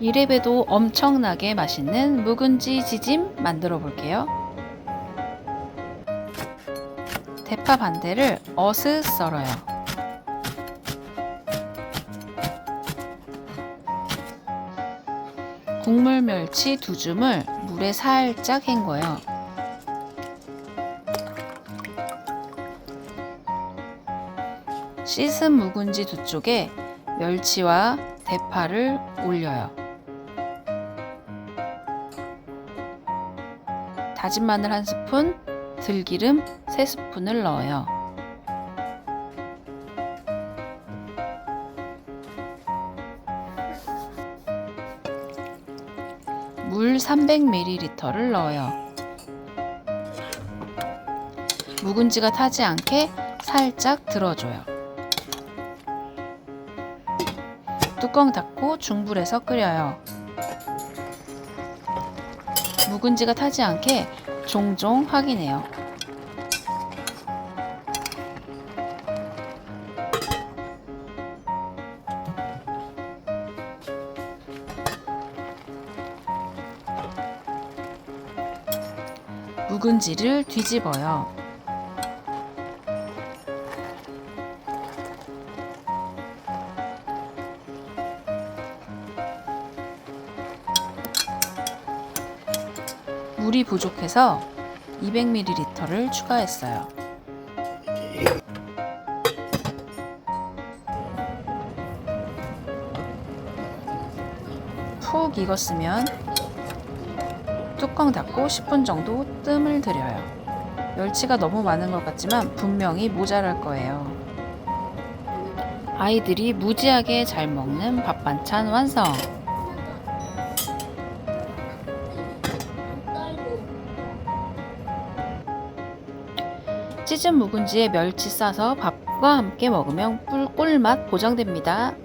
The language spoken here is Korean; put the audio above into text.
이래봬도 엄청나게 맛있는 묵은지 지짐 만들어 볼게요. 대파 반대를 어슷 썰어요. 국물 멸치 두 줌을 물에 살짝 헹궈요. 씻은 묵은지 두 쪽에 멸치와 대파를 올려요. 다진 마늘 한 스푼, 들기름 세 스푼을 넣어요. 물 300ml를 넣어요. 묵은지가 타지 않게 살짝 들어줘요. 뚜껑 닫고 중불에서 끓여요. 묵은지가 타지 않게 종종 확인해요. 묵은지를 뒤집어요. 물이 부족해서 200ml를 추가했어요. 푹 익었으면 뚜껑 닫고 10분 정도 뜸을 들여요. 멸치가 너무 많은 것 같지만 분명히 모자랄 거예요. 아이들이 무지하게 잘 먹는 밥 반찬 완성! 찢은 묵은지에 멸치 싸서 밥과 함께 먹으면 꿀꿀맛 보장됩니다.